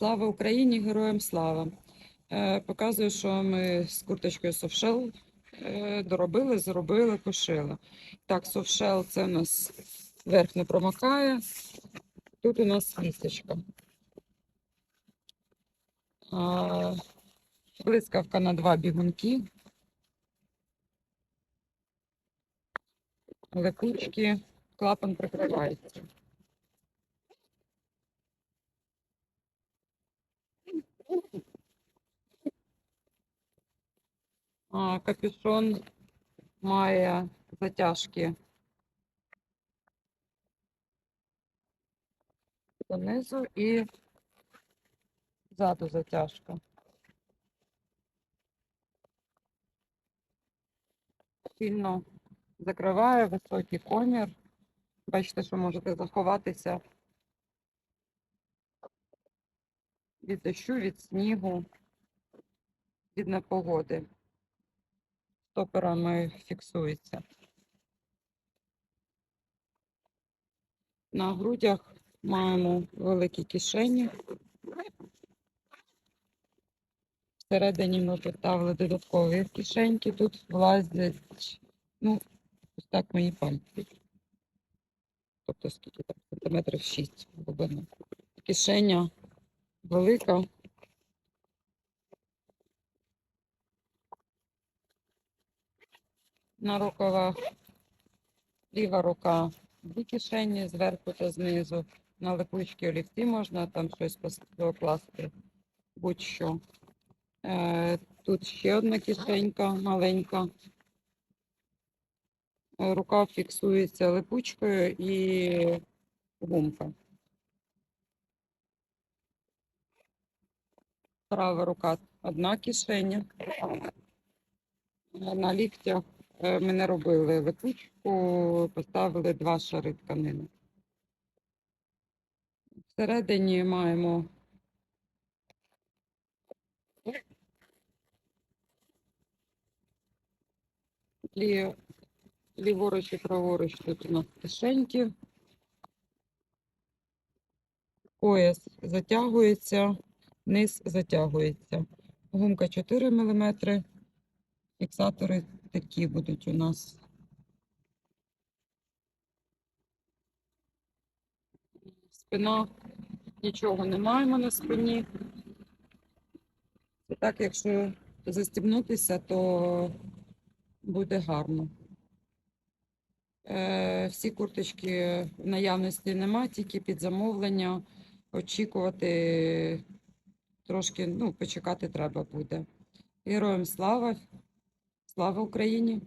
Слава Україні! Героям слава! Е, Показую, що ми з курточкою софшел е, доробили, зробили, пошили. Так, софшел це у нас верх не промокає. Тут у нас лісточка. Блискавка на два бігунки. Липучки, клапан прикривається. Капюшон має затяжки донизу і ззаду затяжка. Сильно закриває високий комір. Бачите, що можете заховатися від дощу, від снігу, від непогоди. Стоперами фіксується. На грудях маємо великі кишені. Всередині ми поставили додаткові кишеньки. Тут влазять, ну, ось так мої пальці. Тобто скільки там, сантиметрів 6 глибини. Кишеня велика. На рукавах ліва рука дві кишені зверху та знизу. На липучки олівці можна там щось покласти, будь-що. Е, тут ще одна кишенька маленька. Рука фіксується липучкою і гумка. Права рука одна кишеня. Е, На ліктях е, ми не робили липучку, поставили два шари тканини. Всередині маємо лі... ліворуч і праворуч тут у нас кишеньки. Пояс затягується, низ затягується. Гумка 4 мм. Фіксатори такі будуть у нас. Спина нічого не маємо на спині. Це так, якщо застібнутися, то буде гарно. Е, всі курточки наявності нема, тільки під замовлення. Очікувати трошки, ну, почекати треба буде. Героям слава! Слава Україні!